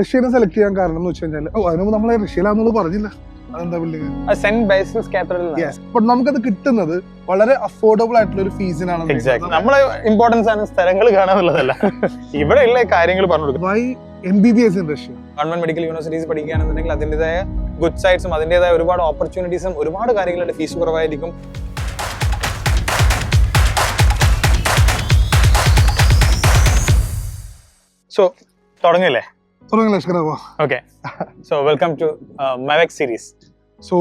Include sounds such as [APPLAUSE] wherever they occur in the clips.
റഷ്യനെ select ചെയ്യാൻ കാരണം എന്ന് വെച്ച് കഴിഞ്ഞാൽ ഓ അതിന് നമ്മൾ നമ്മളെ റഷ്യയിലാന്നുള്ളത് പറഞ്ഞില്ല. അതെന്താ ബട്ട് നമുക്കത് കിട്ടുന്നത് വളരെ അഫോർഡബിൾ ആയിട്ടുള്ള ഒരു ഫീസിനാണ് നമ്മളെ ഇമ്പോർട്ടൻസ് ആണ് സ്ഥലങ്ങൾ കാണാനുള്ളതല്ല. ഇവിടെ ഉള്ള കാര്യങ്ങൾ പറഞ്ഞു കൊടുക്കും. Why M B B S in Russia government medical universities പഠിക്കുകയാണെന്നുണ്ടെങ്കിൽ അതിന്റെതായ ഗുഡ് സൈഡ്സും അതിന്റെതായ ഒരുപാട് ഓപ്പർച്യൂണിറ്റീസും ഒരുപാട് കാര്യങ്ങളുടെ ഫീസ് കുറവായിരിക്കും. സോ തുടങ്ങില്ലേ? തുടങ്ങി ലഷ്കരവാ ഓക്കെ സോ വെൽക്കം ടു മെവെക് സീരീസ് സോ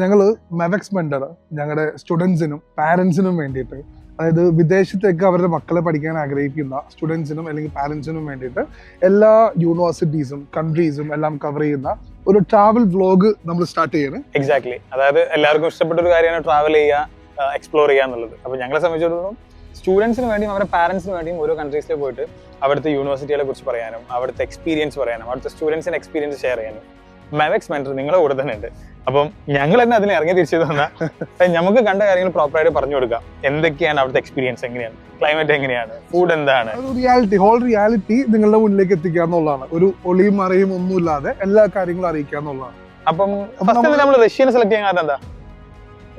ഞങ്ങൾ മെവെക്സ് മെൻഡർ ഞങ്ങളുടെ സ്റ്റുഡൻസിനും പാരന്റ്സിനും വേണ്ടിയിട്ട് അതായത് വിദേശത്തേക്ക് അവരുടെ മക്കളെ പഠിക്കാൻ ആഗ്രഹിക്കുന്ന സ്റ്റുഡൻസിനും അല്ലെങ്കിൽ പാരന്റ്സിനും വേണ്ടിയിട്ട് എല്ലാ യൂണിവേഴ്സിറ്റീസും കൺട്രീസും എല്ലാം കവർ ചെയ്യുന്ന ഒരു ട്രാവൽ വ്ലോഗ് നമ്മൾ സ്റ്റാർട്ട് ചെയ്യണം. എക്സാക്ട്ലി അതായത് എല്ലാവർക്കും ഇഷ്ടപ്പെട്ട ഒരു കാര്യമാണ് ട്രാവൽ ചെയ്യുക എക്സ്പ്ലോർ ചെയ്യുക എന്നുള്ളത്. അപ്പോൾ ഞങ്ങളെ സംബന്ധിച്ചിടത്തോളം സ്റ്റുഡൻസിന് വേണ്ടിയും അവരുടെ പാരൻസിന് വേണ്ടിയും ഓരോ കൺട്രീസിൽ പോയിട്ട് അവിടുത്തെ യൂണിവേഴ്സിറ്റികളെ കുറിച്ച് പറയാനും അവിടുത്തെ എക്സ്പീരിയൻസ് പറയാനും അവിടുത്തെ സ്റ്റുഡൻസിന്റെ എക്സ്പീരിയൻസ് ഷെയർ ചെയ്യാനും. മെവെക്സ് മെന്റർ നിങ്ങളുടെ കൂടെ തന്നെ ഉണ്ട്. അപ്പം ഞങ്ങൾ തന്നെ അതിന് ഇറങ്ങി തിരിച്ചു തന്നാൽ നമുക്ക് കണ്ട കാര്യങ്ങൾ പ്രോപ്പറായിട്ട് പറഞ്ഞു കൊടുക്കാം. എന്തൊക്കെയാണ് അവിടുത്തെ എക്സ്പീരിയൻസ് എങ്ങനെയാണ്? ക്ലൈമറ്റ് എങ്ങനെയാണ്? ഫുഡ് എന്താണ്? റിയാലിറ്റി ഹോൾ റിയാലിറ്റി നിങ്ങളുടെ മുന്നിലേക്ക് എത്തിക്കുക എന്നുള്ളതാണ്. ഒരു ഒളിയും മറയും ഒന്നുമില്ലാതെ എല്ലാ കാര്യങ്ങളും അറിയിക്കുക എന്നുള്ളതാണ്. അപ്പം അപ്പൊ ഫസ്റ്റ് നമ്മൾ റഷ്യനെ സെലക്ട് ചെയ്യാൻ കാരണം എന്താ?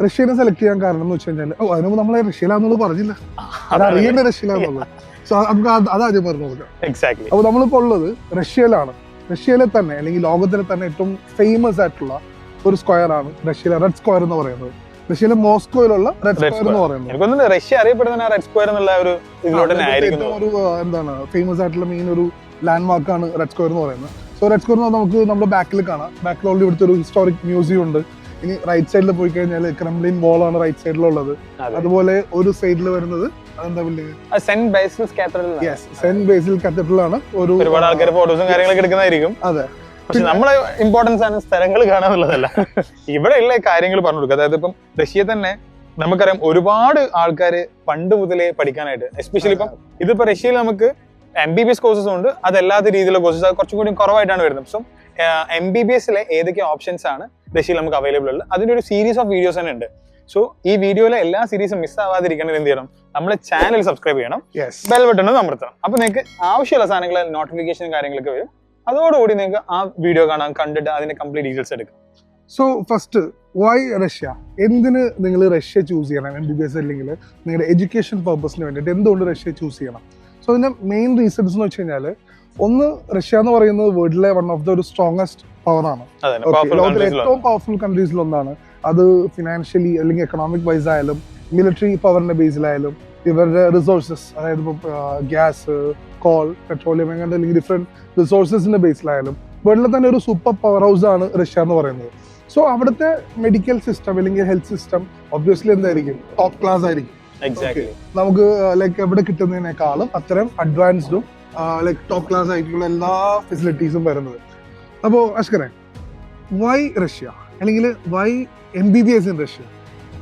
റഷ്യനെ സെലക്ട് ചെയ്യാൻ കാരണം എന്ന് വെച്ച് കഴിഞ്ഞാൽ ഓ അതിന് നമ്മളെ റഷ്യയിലാന്നുള്ളത് പറഞ്ഞില്ല. അത് അറിയേണ്ട റഷ്യയിലാന്നുള്ളത് സോ നമുക്ക് അത് അതാദ്യം പറഞ്ഞു കൊടുക്കാം. എക്സാക്ട് അപ്പൊ നമ്മളിപ്പോ ഉള്ളത് റഷ്യയിലാണ്. റഷ്യയിലെ തന്നെ അല്ലെങ്കിൽ ലോകത്തിലെ തന്നെ ഏറ്റവും ഫേമസ് ആയിട്ടുള്ള ഒരു സ്ക്വയർ ആണ് റഷ്യയിലെ റെഡ് സ്ക്വയർ എന്ന് പറയുന്നത്. റഷ്യയിലെ മോസ്കോയിലുള്ള റെഡ് സ്ക്വയർ എന്ന് പറയുന്നത്. റഷ്യ അറിയപ്പെടുന്ന റെഡ് സ്ക്വയർ എന്നുള്ള ഒരു ഏറ്റവും ഒരു എന്താണ് ഫേമസ് ആയിട്ടുള്ള മെയിൻ ഒരു ലാൻഡ് ആണ് റെഡ് സ്ക്വയർ എന്ന് പറയുന്നത്. സോ റെഡ് സ്ക്വയർ എന്ന് നമുക്ക് നമ്മുടെ ബാക്കിൽ കാണാം. ബാക്കിൽ ഓൾറെഡി ഇവിടുത്തെ ഒരു ഹിസ്റ്റോറിക് മ്യൂസിയം ഉണ്ട്. ഇനി റൈറ്റ് സൈഡിൽ പോയി കഴിഞ്ഞാൽ ക്രെംലിൻ ആണ് റൈറ്റ് സൈഡിലുള്ളത് അതെ. അതുപോലെ ഒരു സൈഡിൽ വരുന്നത് അതെന്താ building Saint Capital yes Saint Basil cathedral ആണ്. ഒരു ഒരുപാട് ആൾക്കാർ ഫോട്ടോസും കാര്യങ്ങളൊക്കെ എടുക്കുന്നതായിരിക്കും. അതെ. പക്ഷെ നമ്മളെ ഇമ്പോർട്ടൻസ് ആണ് സ്ഥലങ്ങൾ കാണാനുള്ളതല്ല ഇവിടെ ഉള്ള കാര്യങ്ങൾ പറഞ്ഞു കൊടുക്കുക. അതായത് ഇപ്പം റഷ്യ തന്നെ നമുക്കറിയാം ഒരുപാട് ആൾക്കാർ പണ്ട് മുതലേ പഠിക്കാനായിട്ട്. എസ്പെഷ്യലി ഇപ്പം ഇതിപ്പോ റഷ്യയിൽ നമുക്ക് M B B S courses ഉണ്ട്. അതല്ലാത്ത രീതിയിലുള്ള കോഴ്സസ് അത് കുറച്ചും കൂടി കുറവായിട്ടാണ് വരുന്നത്. സോ എം ബി ബി എസിലെ ഏതൊക്കെ ഓപ്ഷൻസ് ആണ് ദശയിൽ നമുക്ക് അവൈലബിൾ ഉള്ളത്? അതിന്റെ ഒരു സീരീസ് ഓഫ് വീഡിയോസ് തന്നെ ഉണ്ട്. സോ ഈ വീഡിയോയിലെ എല്ലാ സീരീസും മിസ് ആവാതിരിക്കണമെങ്കിൽ എന്ത് ചെയ്യണം? നമ്മുടെ ചാനൽ സബ്സ്ക്രൈബ് ചെയ്യണം. ബെൽ ബട്ടൺ അമർത്തണം. അപ്പൊ നിങ്ങൾക്ക് ആവശ്യമുള്ള സാധനങ്ങൾ നോട്ടിഫിക്കേഷൻ കാര്യങ്ങളൊക്കെ വരും. അതോടുകൂടി നിങ്ങൾക്ക് ആ വീഡിയോ കാണാൻ കണ്ടിട്ട് അതിന്റെ കംപ്ലീറ്റ് ഡീറ്റെയിൽസ് എടുക്കാം. സോ ഫസ്റ്റ് വൈ റഷ്യ എന്തിന് നിങ്ങൾ റഷ്യ ചൂസ് ചെയ്യണം? എം ബി ബി എസ് അല്ലെങ്കിൽ നിങ്ങളുടെ എഡ്യൂക്കേഷൻ പർപ്പസിന് വേണ്ടിയിട്ട് എന്തുകൊണ്ട് റഷ്യ ചൂസ് ചെയ്യണം? സോ അതിന്റെ മെയിൻ റീസൺസ് എന്ന് വെച്ച് കഴിഞ്ഞാൽ ഒന്ന് റഷ്യ എന്ന് പറയുന്നത് വേൾഡിലെ വൺ ഓഫ് ദ ഒരു സ്ട്രോങ്സ്റ്റ് പവറാണ് ലോകത്തിലെ ഏറ്റവും പവർഫുൾ കൺട്രീസിൽ ഒന്നാണ്. അത് ഫിനാൻഷ്യലി അല്ലെങ്കിൽ എക്കണോമിക് വൈസ് ആയാലും മിലിറ്ററി പവറിന്റെ ബേസിലായാലും ഇവരുടെ റിസോഴ്സസ് അതായത് ഇപ്പോൾ ഗ്യാസ് കോൾ പെട്രോളിയം അങ്ങനത്തെ അല്ലെങ്കിൽ ഡിഫറെന്റ് റിസോഴ്സസിന്റെ ബേസിലായാലും വേൾഡിലെ തന്നെ ഒരു സൂപ്പർ പവർ ഹൗസ് ആണ് റഷ്യ എന്ന് പറയുന്നത്. സോ അവിടുത്തെ മെഡിക്കൽ സിസ്റ്റം അല്ലെങ്കിൽ ഹെൽത്ത് സിസ്റ്റം ഒബ്വിയസ്ലി എന്തായിരിക്കും? ടോപ്പ് ക്ലാസ് ആയിരിക്കും. നമുക്ക് ലൈക്ക് എവിടെ കിട്ടുന്നതിനേക്കാളും അത്രയും അഡ്വാൻസ്ഡും ലൈക്ക് ടോപ്പ് ക്ലാസ് ആയിട്ടുള്ള എല്ലാ ഫെസിലിറ്റീസും വരുന്നത്. അപ്പോ അഷ്കറെ വൈ റഷ്യ? അല്ലെങ്കിൽ why M B B S in Russia?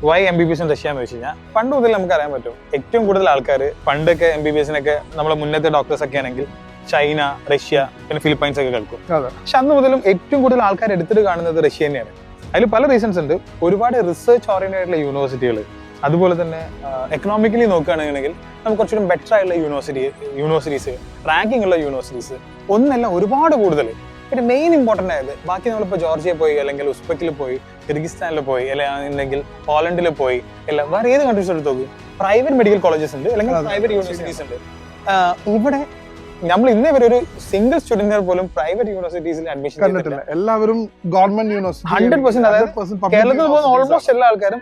Why M B B S Russia എന്ന് വെച്ച് കഴിഞ്ഞാൽ പണ്ട് മുതൽ നമുക്ക് അറിയാൻ പറ്റും. ഏറ്റവും കൂടുതൽ ആൾക്കാർ പണ്ടൊക്കെ എം ബി ബി എസിനൊക്കെ നമ്മളെ മുന്നത്തെ ഡോക്ടേഴ്സ് ഒക്കെ ആണെങ്കിൽ ചൈന റഷ്യ പിന്നെ ഫിലിപ്പൈൻസ് ഒക്കെ കേൾക്കും. പക്ഷെ അന്ന് മുതലും ഏറ്റവും കൂടുതൽ ആൾക്കാർ എടുത്തിട്ട് കാണുന്നത് റഷ്യ തന്നെയാണ്. അതിൽ പല റീസൺസ് ഉണ്ട്. ഒരുപാട് റിസർച്ച് ഓറിയന്റഡ് ആയിട്ടുള്ള യൂണിവേഴ്സിറ്റികൾ അതുപോലെ തന്നെ എക്കണോമിക്കലി നോക്കുകയാണെന്നുണ്ടെങ്കിൽ നമുക്ക് കുറച്ചുകൂടി ബെറ്റർ ആയിട്ടുള്ള യൂണിവേഴ്സിറ്റി യൂണിവേഴ്സിറ്റീസ് റാങ്കിങ് ഉള്ള യൂണിവേഴ്സിറ്റീസ് ഒന്നല്ല ഒരുപാട് കൂടുതൽ. പിന്നെ മെയിൻ ഇമ്പോർട്ടന്റ് ആയത് ബാക്കി നമ്മളിപ്പോൾ ജോർജിയ പോയി അല്ലെങ്കിൽ ഉസ്ബെക്കിൽ പോയി കിർഗിസ്ഥാനിൽ പോയി അല്ലെങ്കിൽ പോളണ്ടിൽ പോയി അല്ല വേറെ ഏത് കൺട്രീസ് എടുത്ത് നോക്കും? പ്രൈവറ്റ് മെഡിക്കൽ കോളേജസ് ഉണ്ട് അല്ലെങ്കിൽ പ്രൈവറ്റ് യൂണിവേഴ്സിറ്റീസ് ഉണ്ട്. ഇവിടെ നമ്മൾ ഇന്നേ വരെ ഒരു സിംഗിൾ സ്റ്റുഡന്റിനെ പോലും പ്രൈവറ്റ് യൂണിവേഴ്സിറ്റീസിൽ അഡ്മിഷൻ എല്ലാവരും ഗവൺമെന്റ് യൂണിവേഴ്സിറ്റി 100% അതായത് കേരളത്തിൽ പോകുന്ന ഓൾമോസ്റ്റ് എല്ലാ ആൾക്കാരും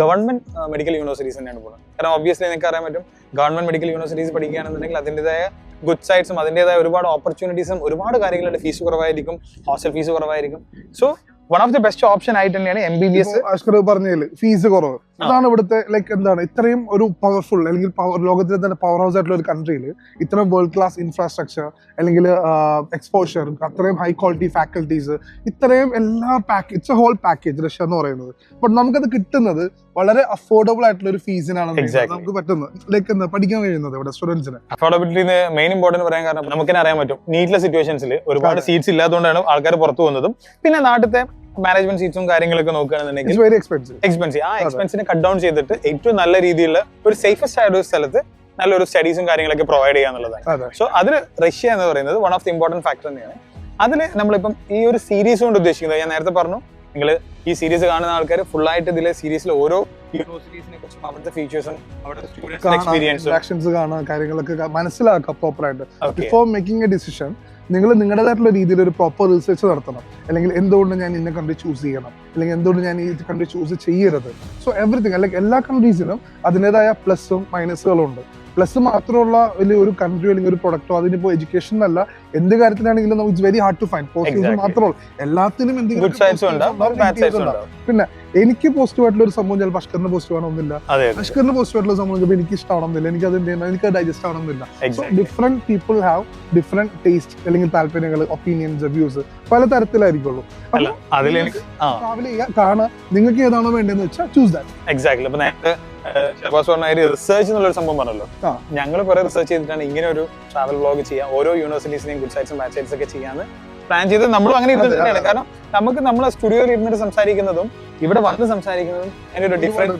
ഗവൺമെന്റ് മെഡിക്കൽ യൂണിവേഴ്സിറ്റീസ് തന്നെയാണ് പോകുന്നത്. കാരണം ഒബ്വിയസ്ലി നിങ്ങൾക്ക് അറിയാൻ പറ്റും ഗവൺമെന്റ് മെഡിക്കൽ യൂണിവേഴ്സിറ്റീസ് പഠിക്കുകയാണെന്നുണ്ടെങ്കിൽ അതിന്റെതായ ഗുഡ് സൈഡ്സും അതിന്റെതായ ഒരുപാട് ഓപ്പർച്യൂണിറ്റീസും ഒരുപാട് കാര്യങ്ങളുടെ ഫീസ് കുറവായിരിക്കും ഹോസ്റ്റൽ ഫീസ് കുറവായിരിക്കും. So one of the best option ആയിട്ട് തന്നെയാണ് M B B S Ashkar പറഞ്ഞതിൽ ഫീസ് കുറവ്. അതാണ് ഇവിടുത്തെ ലൈക്ക് എന്താണ് ഇത്രയും ഒരു പവർഫുൾ അല്ലെങ്കിൽ പവർ ലോകത്തിലെ തന്നെ പവർ ഹൗസ് ആയിട്ടുള്ള ഒരു കൺട്രിയിൽ ഇത്രയും വേൾഡ് ക്ലാസ് ഇൻഫ്രാസ്ട്രക്ചർ അല്ലെങ്കിൽ എക്സ്പോഷർ അത്രയും ഹൈ ക്വാളിറ്റി ഫാക്കൽറ്റീസ് ഇത്രയും എല്ലാ package it's a whole package Russia എന്ന് പറയുന്നത്. ബട്ട് നമുക്കത് കിട്ടുന്നത് വളരെ അഫോർഡബിൾ ആയിട്ടുള്ള ഒരു ഫീസിനാണ് നമുക്ക് പറ്റുന്നത്. ലൈക്ക് എന്താ പഠിക്കാൻ കഴിയുന്നത് ഇവിടെ സ്റ്റുഡൻസിന് അഫോർഡബിലിറ്റി മെയിൻ ഇമ്പോർട്ടന്റ് പറയാൻ കാരണം നമുക്ക് തന്നെ അറിയാൻ പറ്റും. നീറ്റിലെ സിറ്റുവേഷൻസിൽ ഒരുപാട് സീറ്റ്സ് ഇല്ലാത്തതുകൊണ്ടാണ് ആൾക്കാർ പുറത്തു പോകുന്നതും. പിന്നെ നാട്ടിലത്തെ മാനേജ്മെന്റ് സീറ്റ്സും കാര്യങ്ങളൊക്കെ നോക്കുകയാണെന്നുണ്ടെങ്കിൽ വെരി എക്സ്പെൻസീവ് എക്സ്പെൻസീവ് ആ എക്സ്പെൻസിനെ കട്ട് ഡൗൺ ചെയ്തിട്ട് ഏറ്റവും നല്ല രീതിയിലുള്ള ഒരു സേഫസ്റ്റ് ആയ ഒരു സ്ഥലത്ത് നല്ലൊരു സ്റ്റഡീസും കാര്യങ്ങളൊക്കെ പ്രൊവൈഡ് ചെയ്യാന്നുള്ളതാണ് എന്നുള്ളതാണ്. സോ അതിൽ റഷ്യ എന്ന് പറയുന്നത് one of the important factor തന്നെയാണ്. അതിൽ നമ്മളിപ്പം ഈ ഒരു സീരീസ് കൊണ്ട് ഉദ്ദേശിക്കുന്നത് ഞാൻ നേരത്തെ പറഞ്ഞു നിങ്ങൾ ഈ സീരീസ് കാണുന്ന ആൾക്കാർ ഫുൾ ആയിട്ട് ഇതിലെ സീരീസിലെ ഓരോ യൂണിവേഴ്സിറ്റീസിനെ കുറിച്ചും അവിടുത്തെ ഫീച്ചേഴ്സും അവിടുത്തെ സ്റ്റുഡൻസ് എക്സ്പീരിയൻസും ആക്ഷൻസ് കാണുക കാര്യങ്ങളൊക്കെ ക- മനസ്സിലാക്കുക പ്രോപ്പറായിട്ട് ബിഫോർ മേക്കിംഗ് എ ഡിസിഷൻ നിങ്ങൾ നിങ്ങളുടേതായിട്ടുള്ള രീതിയിൽ ഒരു പ്രോപ്പർ റിസർച്ച് നടത്തണം. അല്ലെങ്കിൽ എന്തുകൊണ്ട് ഞാൻ ഇന്ന കൺട്രി ചൂസ് ചെയ്യണം? അല്ലെങ്കിൽ എന്തുകൊണ്ട് ഞാൻ ഈ കൺട്രി ചൂസ് ചെയ്യരുത്? സോ എവറിഥിങ് അല്ലെങ്കിൽ എല്ലാ കൺട്രീസിനും അതിന്റെതായ പ്ലസും മൈനസുകളും ഉണ്ട് പ്ലസ് മാത്രമുള്ള വലിയ ഒരു കൺട്രി അല്ലെങ്കിൽ ഒരു പ്രൊഡക്റ്റോ അതിനിപ്പോ എഡ്യൂക്കേഷൻ അല്ല എന്ത് കാര്യത്തിലാണെങ്കിലും നമുക്ക് very hard to find positive മാത്രമുള്ള എല്ലാത്തിനും എന്തെങ്കിലും പിന്നെ എനിക്ക് പോസിറ്റീവ് ആയിട്ടുള്ള ഒരു സംഭവം ചിലപ്പോൾ അഷ്കറിന് പോസിറ്റീവ് ആണെന്നില്ല അഷ്കറിന് പോസിറ്റീവ് ആയിട്ടുള്ള സംഭവം ചിലപ്പോൾ എനിക്ക് ഇഷ്ടമാണെന്നില്ല എനിക്ക് അത് എന്ത് ചെയ്യണം? എനിക്ക് ഡൈജസ്റ്റ് ആവണമെന്നില്ല so different people have different taste അല്ലെങ്കിൽ താല്പര്യങ്ങൾ ഒപ്പീനിയൻസ് വ്യൂസ് പല തരത്തിലായിരിക്കുള്ളൂ. ട്രാവൽ ചെയ്യുക കാണുക. നിങ്ങൾക്ക് ഏതാണോ വേണ്ടതെന്ന് വെച്ചാൽ ചൂസ് ദാറ്റ് എക്സാക്ട് ഷബാസ് പറഞ്ഞ ഒരു റിസർച്ച് എന്നുള്ള സംഭവം പറഞ്ഞല്ലോ. ഞങ്ങൾ കുറെ റിസർച്ച് ചെയ്തിട്ടാണ് ഇങ്ങനെ ഒരു ട്രാവൽ ബ്ലോഗ് ചെയ്യാം ഓരോ യൂണിവേഴ്സിറ്റീസിനെയും ഗുഡ് സൈഡ്സും ബാഡ് സൈഡ്സ് ഒക്കെ ചെയ്യാന്ന് പ്ലാൻ ചെയ്ത് നമ്മളും അങ്ങനെ ഇരുന്നിട്ടാണ്. കാരണം നമുക്ക് നമ്മളെ സ്റ്റുഡിയോയിൽ ഇരുന്നിട്ട് സംസാരിക്കുന്നതും ഇവിടെ വന്ന് സംസാരിക്കുന്നതും അതിന്റെ ഒരു ഡിഫറൻസ്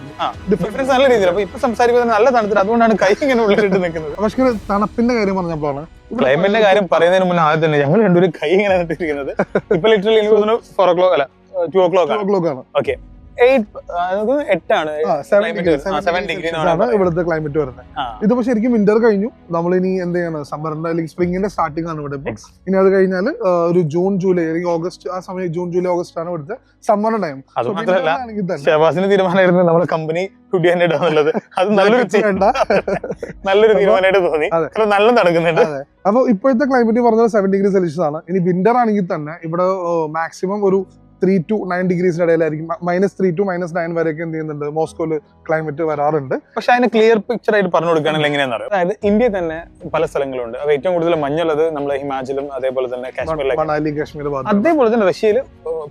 ഡിഫറൻസ് നല്ല രീതിയിൽ അപ്പൊ ഇപ്പൊ സംസാരിക്കുന്നത് നല്ല തണുത്തിട്ട് അതുകൊണ്ടാണ് കൈ ഇങ്ങനെ ഉള്ളിലിട്ട് നിൽക്കുന്നത് പക്ഷേ തണുപ്പിന്റെ കാര്യം പറഞ്ഞപ്പോഴാണ് ക്ലൈമറ്റിന്റെ കാര്യം പറയുന്നതിന് മുന്നേ ആദ്യം തന്നെ ഞങ്ങൾ രണ്ടുപേരും കൈ ഇങ്ങനെ ഇട്ടിരിക്കുന്നത്. ഇപ്പൊ ലിറ്ററലി എനിക്ക് തോന്നുന്നു ഫോർ ഓ ക്ലോക്ക് അല്ല ടു ഓ ക്ലോക്ക് ആണ്. ഓക്കെ എട്ടാണ്. ഇവിടുത്തെ ക്ലൈമറ്റ് വരുന്നത്. ഇതിപ്പോ ശരിക്കും വിന്റർ കഴിഞ്ഞു. നമ്മൾ ഇനി എന്ത് ചെയ്യണം? സമ്മറിന്റെ അല്ലെങ്കിൽ സ്പ്രിംഗിന്റെ സ്റ്റാർട്ടിംഗ് ആണ് ഇവിടെ ഇനി അത് കഴിഞ്ഞാൽ ഒരു ജൂൺ ജൂലൈ അല്ലെങ്കിൽ ഓഗസ്റ്റ് ആ സമയം ജൂൺ ജൂലൈ ഓഗസ്റ്റ് ആണ് ഇവിടുത്തെ സമ്മറിന്റെ ടൈം അത് മാത്രമല്ല തീരുമാനമായിരുന്നു നമ്മുടെ കമ്പനി അത് നല്ലൊരു നല്ലൊരു തീരുമാനമായിട്ട് തോന്നി. നല്ല നടക്കുന്നുണ്ട്. അപ്പൊ ഇപ്പോഴത്തെ ക്ലൈമറ്റ് പറഞ്ഞത് സെവൻ ഡിഗ്രി സെൽഷ്യസ് ആണ്. ഇനി വിന്റർ ആണെങ്കിൽ തന്നെ ഇവിടെ മാക്സിമം ഒരു ത്രീ ടു നയൻ ഡിഗ്രീസിന് ഇടയിലായിരിക്കും. Minus three to minus nine വരെയൊക്കെ എന്ത് ചെയ്യുന്നുണ്ട് മോസ്കോയിൽ ക്ലൈമറ്റ് വരാറുണ്ട്. പക്ഷെ അതിന് ക്ലിയർ പിക്ചർ ആയിട്ട് പറഞ്ഞു കൊടുക്കുകയാണെങ്കിൽ എങ്ങനെയാണെന്ന് അറിയാം അതായത് ഇന്ത്യ തന്നെ പല സ്ഥലങ്ങളുണ്ട്. അത് ഏറ്റവും കൂടുതൽ മഞ്ഞുള്ളത് നമ്മുടെ ഹിമാചലും അതേപോലെ തന്നെ മണാലി കാശ്മീർ അതേപോലെ തന്നെ റഷ്യയിൽ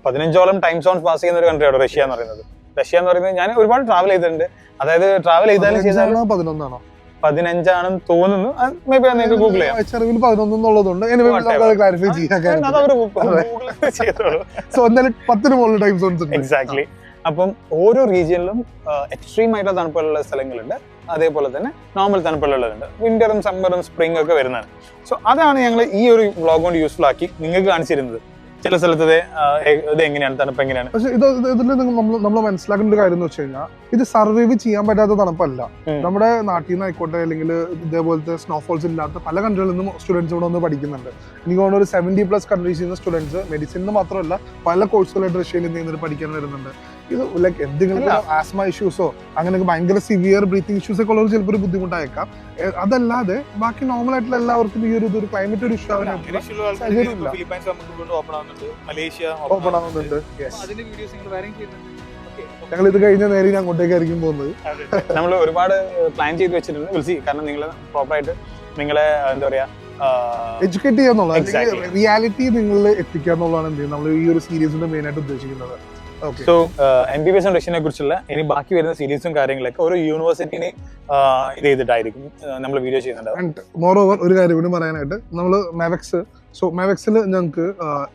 പതിനഞ്ചോളം ടൈം സോൺസ് പാസ് ചെയ്യുന്ന ഒരു കൺട്രിയാണ് റഷ്യ എന്ന് പറയുന്നത്. റഷ്യ എന്ന് പറയുന്നത് ഞാൻ ഒരുപാട് ട്രാവൽ ചെയ്തിട്ടുണ്ട്. അതായത് ട്രാവൽ ചെയ്താലും ചെയ്താലും പതിനൊന്നാണോ? പതിനഞ്ചാണെന്ന് തോന്നുന്നു. മേ ബി നിങ്ങൾക്ക് ഗൂഗിൾ ചെയ്യാം. പതിനൊന്ന്. ക്ലാരിഫൈ ചെയ്യാം പത്തിന് മുകളിൽ ടൈം സോൺസ് ഉണ്ട്. എക്സാക്ട്ലി അപ്പം ഓരോ റീജിയനിലും എക്സ്ട്രീം ആയിട്ടുള്ള തണുപ്പുള്ള സ്ഥലങ്ങളുണ്ട്. അതേപോലെ തന്നെ നോർമൽ തണുപ്പുള്ളതുണ്ട് വിന്ററും സമ്മറും സ്പ്രിംഗ് ഒക്കെ വരുന്നതാണ്. സോ അതാണ് ഞങ്ങൾ ഈ ഒരു വ്ളോഗ് കൊണ്ട് യൂസ്ഫുൾ ആക്കി നിങ്ങൾക്ക് കാണിച്ചിരുന്നത് ചില സ്ഥലത്ത് ഇത് എങ്ങനെയാണ് തണുപ്പ് എങ്ങനെയാണ്? പക്ഷെ ഇത് ഇത് ഇതിൽ നമ്മൾ നമ്മൾ മനസ്സിലാക്കേണ്ട ഒരു കാര്യം എന്ന് വെച്ച് കഴിഞ്ഞാൽ ഇത് സർവൈവ് ചെയ്യാൻ പറ്റാത്ത തണുപ്പല്ല. നമ്മുടെ നാട്ടിൽ നിന്ന് ആയിക്കോട്ടെ അല്ലെങ്കിൽ ഇതേപോലത്തെ സ്നോഫോൾസ് ഇല്ലാത്ത പല കൺട്രികളിൽ നിന്നും സ്റ്റുഡൻസ് ഇവിടെ വന്ന് പഠിക്കുന്നുണ്ട്. എനിക്ക് തോന്നുന്നു ഒരു സെവന്റി പ്ലസ് കൺട്രീസിൽ നിന്ന് സ്റ്റുഡൻസ് മെഡിസിൻ മാത്രമല്ല പല കോഴ്സുകളായിട്ട് റഷ്യയിൽ നിന്ന് പഠിക്കാൻ വരുന്നുണ്ട്. ഇത് ലൈക്ക് എന്തെങ്കിലും ആസ്മ ഇഷ്യൂസോ അങ്ങനെയൊക്കെ ഭയങ്കര സിവിയർ ബ്രീത്തിങ് ഇഷ്യൂസ് ഒക്കെ ഉള്ളവർ ചിലപ്പോൾ ഒരു ബുദ്ധിമുട്ടായേക്കാം. അതല്ലാതെ ബാക്കി നോർമൽ ആയിട്ടുള്ള എല്ലാവർക്കും ഈ ഒരു ഇതൊരു ക്ലൈമറ്റ് ഒരു ഇഷ്യൂ ഓപ്പൺ ആവുന്നുണ്ട്. മലേഷ്യ ഓപ്പൺ ആവുന്നുണ്ട്. Yes. അതിന്റെ വീഡിയോസ് നിങ്ങൾ വേറെ ചെയ്യുന്നുണ്ട്. ഞങ്ങൾ ഇത് കഴിഞ്ഞ നേരെ ഞാൻ അങ്ങോട്ടേക്കായിരിക്കും പോകുന്നത്. [LAUGHS] നമ്മൾ ഒരുപാട് പ്ലാൻ ചെയ്ത് വെച്ചിട്ടുണ്ട്. വിളിച്ച് കാരണം നിങ്ങൾ പ്രോപ്പറായിട്ട് നിങ്ങളെ എന്താ പറയാ എഡ്യൂക്കേറ്റ് ചെയ്യാന്നുള്ളത്. റിയാലിറ്റി നിങ്ങളിൽ എത്തിക്കുക എന്നുള്ളതാണ് എന്ത് ചെയ്യുന്നത്. നമ്മൾ ഈ ഒരു സീരീസിന്റെ മെയിൻ ആയിട്ട് ഉദ്ദേശിക്കുന്നത്. So M B B S കുറിച്ചുള്ള ഇനി ബാക്കി വരുന്ന സീരീസും കാര്യങ്ങളൊക്കെ ഓരോ യൂണിവേഴ്സിറ്റിനെ ഇത് ചെയ്തിട്ടായിരിക്കും നമ്മൾ വീഡിയോ ചെയ്യുന്നുണ്ട് മോർ ഓവർ ഒരു കാര്യം കൂടി പറയാനായിട്ട് നമ്മൾ മെവക്സ് സോ മെവക്സിൽ ഞങ്ങൾക്ക്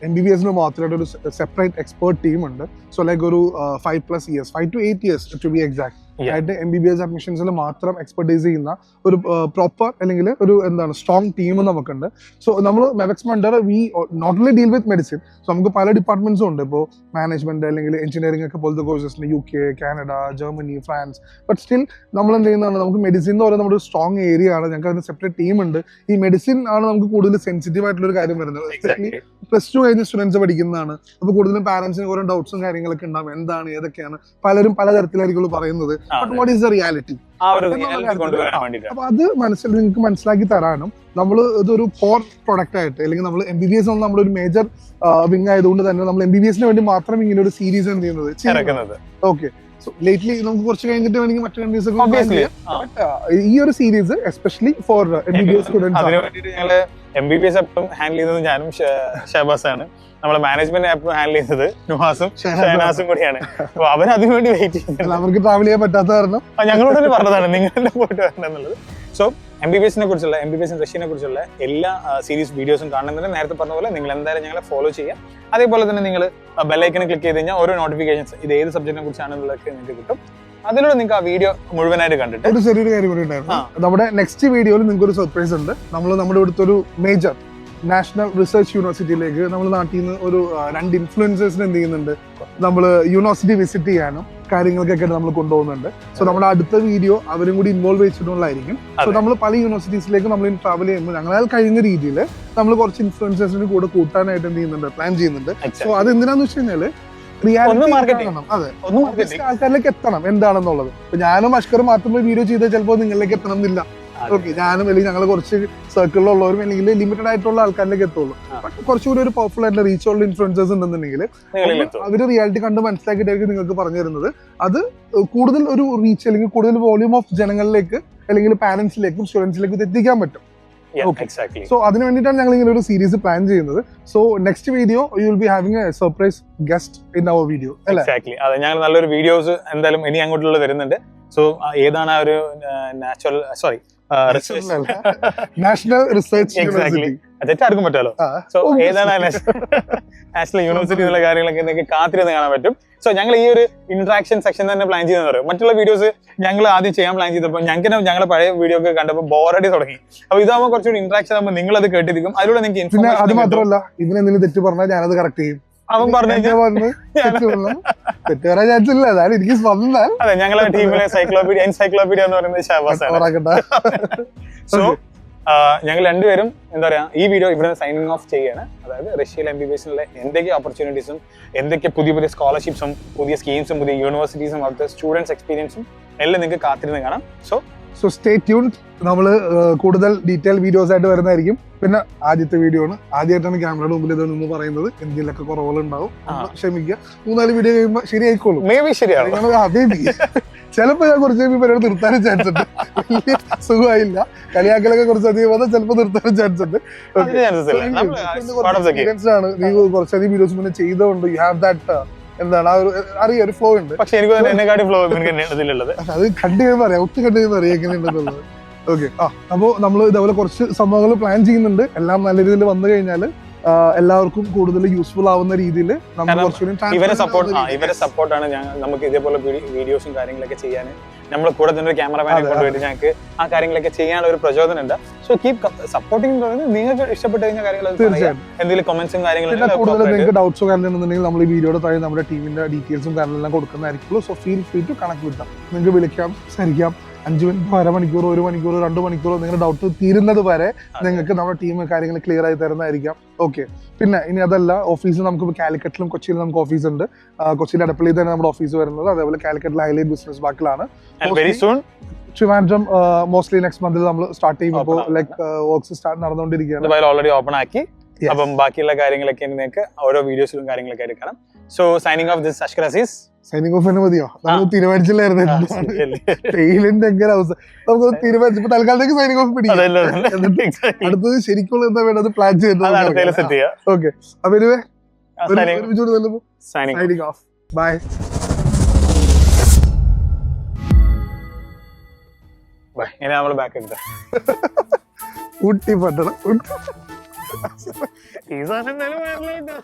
എം ബി ബി എസിന് മാത്രമായിട്ട് ഒരു സെപ്പറേറ്റ് എക്സ്പേർട്ട് ടീം ഉണ്ട്. സോ ലൈക്ക് ഒരു five plus years five to eight years to be exact. ആയിട്ട് എം ബി ബി എസ് അഡ്മിഷൻസിൽ മാത്രം എക്സ്പെർട്ടൈസ് ചെയ്യുന്ന ഒരു പ്രോപ്പർ അല്ലെങ്കിൽ ഒരു എന്താണ് സ്ട്രോങ് ടീം നമുക്കുണ്ട്. സോ നമ്മൾ മെവക്സ് മണ്ടർ we not only deal with medicine so നമുക്ക് പല ഡിപ്പാർട്ട്മെന്റ്സും ഉണ്ട്. ഇപ്പോൾ മാനേജ്മെന്റ് അല്ലെങ്കിൽ എഞ്ചിനീയറിംഗ് ഒക്കെ പോലത്തെ courses U K Canada Germany France but still നമ്മൾ എന്ത് ചെയ്യുന്നതാണ് നമുക്ക് മെഡിസിൻ എന്ന് പറയുന്നത് നമ്മുടെ സ്ട്രോങ് ഏരിയ ആണ്. ഞങ്ങൾക്ക് അതിന് സെപ്പറേറ്റ് ടീം ഉണ്ട്. ഈ മെഡിസിൻ ആണ് നമുക്ക് കൂടുതൽ സെൻസിറ്റീവ് ആയിട്ടുള്ള ഒരു കാര്യം വരുന്നത്. എസ്പെഷ്യലി പ്ലസ് ടു കഴിഞ്ഞ സ്റ്റുഡൻസ് പഠിക്കുന്നതാണ്. അപ്പോൾ കൂടുതലും പാരന്റ്സിന് കുറേ ഡൗട്ട്സും കാര്യങ്ങളൊക്കെ ഉണ്ടാവും. എന്താണ് ഏതൊക്കെയാണ്? പലരും പലതരത്തിലായിരിക്കും പറയുന്നത്. But what is the reality അപ്പൊ അത് മനസ്സിൽ നിങ്ങൾക്ക് മനസ്സിലാക്കി തരാനും നമ്മൾ ഇതൊരു കോർ പ്രൊഡക്റ്റ് ആയിട്ട് അല്ലെങ്കിൽ നമ്മൾ എം ബി ബി എസ് നമ്മുടെ നമ്മളൊരു മേജർ വിങ് ആയതുകൊണ്ട് തന്നെ നമ്മൾ എം ബി ബി എസിന് വേണ്ടി മാത്രം ഇങ്ങനെ ഒരു സീരീസ് എന്ത് ചെയ്യുന്നത്? ഓക്കെ ലേറ്റ്ലി നമുക്ക് കുറച്ച് കഴിഞ്ഞിട്ട് വേണമെങ്കിൽ മറ്റു കൺട്രീസ് ഒക്കെ ഈ ഒരു series especially for M B B S students M B B S എപ്പോഴും ഹാൻഡിൽ ചെയ്യുന്നത് ഞാനും ഷഹബാസ് ആണ്. നമ്മളെ മാനേജ്മെന്റ് എപ്പോഴും ഹാൻഡിൽ ചെയ്യുന്നത് നുഹാസും ഷഹനാസും കൂടിയാണ്. അപ്പൊ അവർ അതിനുവേണ്ടി വെയിറ്റ് ചെയ്യുന്നത് അവർക്ക് ട്രാവൽ ചെയ്യാൻ പറ്റാത്ത കാരണം ഞങ്ങളോട് പറഞ്ഞതാണ് നിങ്ങളുടെ തന്നെ പോയിട്ട് വരണം എന്നുള്ളത് സോ എം ബി ബി എസിനെ കുറിച്ചുള്ള എം ബി ബി എസ് റഷ്യനെ കുറിച്ചുള്ള എല്ലാ സീരീസ് വീഡിയോസും കാണുന്നതിന് നേരത്തെ പറഞ്ഞ പോലെ നിങ്ങൾ എന്തായാലും ഞങ്ങളെ ഫോളോ ചെയ്യുക. അതേപോലെ തന്നെ നിങ്ങൾ ബെല്ലൈക്കനെ ക്ലിക്ക് ചെയ്ത് കഴിഞ്ഞാൽ ഓരോ നോട്ടിഫിക്കേഷൻസ് ഇത് ഏത് സബ്ജക്റ്റിനെ കുറിച്ചാണെന്നുള്ളതൊക്കെ നിങ്ങൾക്ക് കിട്ടും. അതിലൂടെ നിങ്ങൾക്ക് ആ വീഡിയോ മുഴുവനായിട്ട് കണ്ടിട്ട് ഒരു ചെറിയൊരു കാര്യം കൂടി ഉണ്ടായിരുന്നു. നമ്മുടെ നെക്സ്റ്റ് വീഡിയോയിൽ നിങ്ങൾക്ക് ഒരു സർപ്രൈസ് ഉണ്ട്. നമ്മൾ നമ്മുടെ ഇവിടുത്തെ ഒരു മേജർ നാഷണൽ റിസർച്ച് യൂണിവേഴ്സിറ്റിയിലേക്ക് നമ്മൾ നാട്ടിൽ നിന്ന് ഒരു രണ്ട് ഇൻഫ്ലുവൻസേഴ്സിന് എന്ത് ചെയ്യുന്നുണ്ട്? നമ്മൾ യൂണിവേഴ്സിറ്റി വിസിറ്റ് ചെയ്യാനും കാര്യങ്ങൾക്കൊക്കെ നമ്മൾ കൊണ്ടുപോകുന്നുണ്ട്. സോ നമ്മുടെ അടുത്ത വീഡിയോ അവരും കൂടി ഇൻവോൾവ് ചെയ്തിട്ടുള്ളതായിരിക്കും സോ നമ്മൾ പല യൂണിവേഴ്സിറ്റീസിലേക്ക് നമ്മൾ ട്രാവൽ ചെയ്യുമ്പോൾ ഞങ്ങളാൽ കഴിഞ്ഞ രീതിയിൽ നമ്മൾ കുറച്ച് ഇൻഫ്ലുവൻസേഴ്സിന് കൂടെ കൂട്ടാനായിട്ട് എന്ത് ചെയ്യുന്നുണ്ട് പ്ലാൻ ചെയ്യുന്നുണ്ട്. സോ അത്. എന്തിനാന്ന് വെച്ച് മാർക്കറ്റിംഗ് ആൾക്കാരിലേക്ക് എത്തണം. എന്താണെന്നുള്ളത്. ഞാനും അഷ്കറും മാത്രമേ വീഡിയോ ചെയ്താൽ ചിലപ്പോൾ നിങ്ങളിലേക്ക് എത്തണം എന്നില്ല. ഓക്കെ ഞാനും അല്ലെങ്കിൽ ഞങ്ങൾ കുറച്ച് സർക്കിളിലുള്ളവരും അല്ലെങ്കിൽ ലിമിറ്റഡ് ആയിട്ടുള്ള ആൾക്കാരിലേക്ക് എത്തുള്ളൂ. കുറച്ചുകൂടി ഒരു പവർഫുൾ ആയിട്ടുള്ള റീച്ച് ഉള്ള ഇൻഫ്ലുവൻസേഴ്സ് ഉണ്ടെന്നുണ്ടെങ്കിൽ അവർ റിയാലിറ്റി കണ്ട് മനസ്സിലാക്കിയിട്ടായിരിക്കും നിങ്ങൾക്ക് പറഞ്ഞു തരുന്നത്. അത് കൂടുതൽ ഒരു റീച്ച് അല്ലെങ്കിൽ കൂടുതൽ വോളിയൂം ഓഫ് ജനങ്ങളിലേക്ക് അല്ലെങ്കിൽ പാരന്റ്സിലേക്കും സ്റ്റുഡൻസിലേക്കും എത്തിക്കാൻ പറ്റും. സോ അതിന് വേണ്ടിയിട്ടാണ് ഞങ്ങൾ ഇങ്ങനെ ഒരു സീരീസ് പ്ലാൻ ചെയ്യുന്നത്. So next video you will be having a surprise guest in our video exactly അതെ ഞങ്ങൾ നല്ലൊരു വീഡിയോസ് എന്തായാലും ഇനി അങ്ങോട്ടുള്ള വരുന്നുണ്ട്. സോ ഏതാണ് ആ ഒരു നാച്ചുറൽ സോറി നാഷണൽ റിസർച്ച് [LAUGHS] തെറ്റാർക്കും പറ്റാലോ? സോ ഏതാണ് നാഷണൽ യൂണിവേഴ്സിറ്റി എന്നുള്ള കാര്യങ്ങളൊക്കെ നിങ്ങൾക്ക് കാത്തിരുന്ന് കാണാൻ പറ്റും. സോ ഞങ്ങൾ ഈ ഒരു ഇന്ററാക്ഷൻ സെക്ഷൻ തന്നെ പ്ലാൻ ചെയ്യുന്നത് പറയും. മറ്റുള്ള വീഡിയോസ് ഞങ്ങൾ ആദ്യം ചെയ്യാൻ പ്ലാൻ ചെയ്തപ്പോൾ ഞങ്ങൾക്ക് ഞങ്ങളുടെ പഴയ വീഡിയോ ഒക്കെ കണ്ടപ്പോൾ ബോറടി തുടങ്ങി. അപ്പൊ ഇതാകുമ്പോൾ കുറച്ചുകൂടി ഇന്ററാക്ഷൻ ആകുമ്പോൾ നിങ്ങൾ അത് കേട്ടിരിക്കും. അതിലൂടെ നിങ്ങൾക്ക് അത് മാത്രമല്ല ഇവനെന്തെങ്കിലും തെറ്റ് പറഞ്ഞാൽ ഞാനത് കറക്റ്റ് ചെയ്യും. അവൻ പറഞ്ഞു വന്ന് ചാൻസ് [LAUGHS] ഇല്ല. എനിക്ക് സ്വന്തം അതെ ഞങ്ങളെ ടീമിലെ സൈക്ലോപീഡിയ എൻസൈക്ലോപീഡിയ എന്ന് പറയുന്നത് ഷാബാസ് സോ [LAUGHS] ഞങ്ങൾ രണ്ടുപേരും എന്താ പറയാ ഈ വീഡിയോ ഇവിടെ സൈനിങ് ഓഫ് ചെയ്യാണ്. അതായത് റഷ്യയിൽ എം ബി ബി എസിലെ എന്തൊക്കെ ഓപ്പർച്യൂണിറ്റീസും എന്തൊക്കെ പുതിയ പുതിയ സ്കോളർഷിപ്സും പുതിയ സ്കീംസും പുതിയ യൂണിവേഴ്സിറ്റീസും അവിടുത്തെ സ്റ്റുഡൻസ് എക്സ്പീരിയൻസും എല്ലാം നിങ്ങൾക്ക് കാത്തിരുന്ന് കാണാം. സോ സോ സ്റ്റേ ട്യൂൺഡ് നമ്മൾ കൂടുതൽ ഡീറ്റെയിൽ വീഡിയോസ് ആയിട്ട് വരുന്നതായിരിക്കും. പിന്നെ ആദ്യത്തെ വീഡിയോ ആണ്. ആദ്യമായിട്ടാണ് ക്യാമറയുടെ മുമ്പിൽ ഇത് നിന്ന് പറയുന്നത്. എന്തെങ്കിലുമൊക്കെ കുറവുകളുണ്ടാവും. ആ. ക്ഷമിക്കുക. മൂന്നാൽ വീഡിയോ കഴിയുമ്പോൾ ശരിയായിക്കോളും. മേ ബി ശരിയാണ് ചിലപ്പോൾ ചിലപ്പോ ഞാൻ കുറച്ച് കഴിയുമ്പോൾ പരിപാടി നിർത്താനും ചാൻസ് ഉണ്ട് വലിയ സുഖമായില്ല. കളിയാക്കലൊക്കെ കുറച്ച് അധികം വന്നാൽ ചിലപ്പോൾ നിർത്താനും ചാൻസ് ഉണ്ട് ഇതൊന്ന് ആണ്. നീ കുറച്ചധികം വീഡിയോസ് മുന്നേ ചെയ്തതുകൊണ്ട് യു ഹാവ് ദാറ്റ് എന്താണ് ആ ഒരു അറിയാം ഒരു ഫ്ലോ ഉണ്ട്. പക്ഷെ എനിക്ക് എന്നെക്കാട്ടി ഫ്ലോ ഇതിലുള്ളത്. അത് കണ്ടു കഴിയുമ്പോൾ അറിയാം ഒത്തിരി കണ്ടു കഴിയുമ്പോൾ അറിയാം എങ്ങനെയുണ്ടെന്നുള്ളത്. ഓക്കെ ആ അപ്പോൾ നമ്മൾ ഇതേപോലെ കുറച്ച് സംഭവങ്ങൾ പ്ലാൻ ചെയ്യുന്നുണ്ട്. എല്ലാം നല്ല രീതിയിൽ വന്നു കഴിഞ്ഞാൽ എല്ലാവർക്കും കൂടുതൽ യൂസ്ഫുൾ ആവുന്ന രീതിയിൽ നമ്മൾ കുറച്ചുകൂടി ഇവരെ സപ്പോർട്ട് ഇവരെ സപ്പോർട്ടാണ് നമുക്ക് ഇതേപോലെ വീഡിയോസും കാര്യങ്ങളൊക്കെ ചെയ്യാൻ നമ്മൾ കൂടെ തന്നെ ഒരു ക്യാമറമാനെ കൊണ്ടുപോയിട്ട് ഞങ്ങൾക്ക് ആ കാര്യങ്ങളൊക്കെ ചെയ്യാനുള്ള ഒരു പ്രചോദനം ഉണ്ട് സോ കീപ് സപ്പോർട്ടിംഗ് പറയുന്നത് നിങ്ങൾക്ക് ഇഷ്ടപ്പെട്ട് കഴിഞ്ഞ കാര്യങ്ങൾ എന്തെങ്കിലും കമന്റ്സും കാര്യങ്ങളും കൂടുതൽ നിങ്ങൾക്ക് ഡൗട്ട്സോ നമ്മൾ ഈ വീഡിയോയുടെ താഴെ നമ്മുടെ ടീമിന്റെ ഡീറ്റെയിൽസും കാര്യങ്ങളെല്ലാം കൊടുക്കുന്നതായിരിക്കും so feel free to connect വിട്ടാം നിങ്ങൾക്ക് വിളിക്കാം സംസാരിക്കാം. അഞ്ച് മിനിറ്റ് അരമണിക്കൂറോ ഒരു മണിക്കൂറോ രണ്ട് മണിക്കൂറോ നിങ്ങളുടെ ഡൗട്ട് തീരുന്നത് വരെ നിങ്ങൾക്ക് നമ്മുടെ ടീം കാര്യങ്ങൾ ക്ലിയർ ആയി തരുന്നതായിരിക്കാം. ഓക്കെ പിന്നെ ഇനി അതല്ല ഓഫീസ് നമുക്ക് കാലിക്കറ്റിലും കൊച്ചിയിലും നമുക്ക് ഓഫീസ് ഉണ്ട്. കൊച്ചിയിലെ കൊച്ചിയിൽ അടപ്പള്ളിയിൽ തന്നെ നമ്മുടെ ഓഫീസ് വരുന്നത്. അതേപോലെ കാലിക്കറ്റിലെ highlight business soon Trivandrum mostly next മന്തിൽ നമ്മൾ സ്റ്റാർട്ട് ചെയ്യും. ഇപ്പോൾ ലൈക്ക് വർക്ക്സ് സ്റ്റാർട്ട് നടന്നുകൊണ്ടിരിക്കുകയാണ്. ഓൾറെഡി ഓപ്പൺ ആക്കി. അപ്പം ബാക്കിയുള്ള കാര്യങ്ങളൊക്കെ നിങ്ങൾക്ക് ഓരോ വീഡിയോസിലും കാര്യങ്ങളൊക്കെ എടുക്കണം. കാണാം so signing off this Ashkar Aziz signing off തന്നെ മതിയോ നമ്മൾ തീരുമാനിച്ചില്ലായിരുന്നു. ടെയിലിന്റെ എങ്ങനെ അവസ്ഥ. നമുക്ക് തീരുമാനിച്ചു തൽക്കാലത്തേക്ക് സൈനിങ് ഓഫ് പിടിക്കും. അടുത്തത് ശരിക്കും എന്താ വേണ്ടത് പ്ലാൻ ചെയ്യുന്നത് ചെയ്യാം. ഓക്കെ. അപ്പൊ ഇനിവേ സൈനിങ് ഓഫ്. ബൈ ഇനി നമ്മൾ ബാക്ക് എടുത്ത ഊട്ടി പട്ടണം. ഈ സാധനം എന്തായാലും വരലായിട്ടോ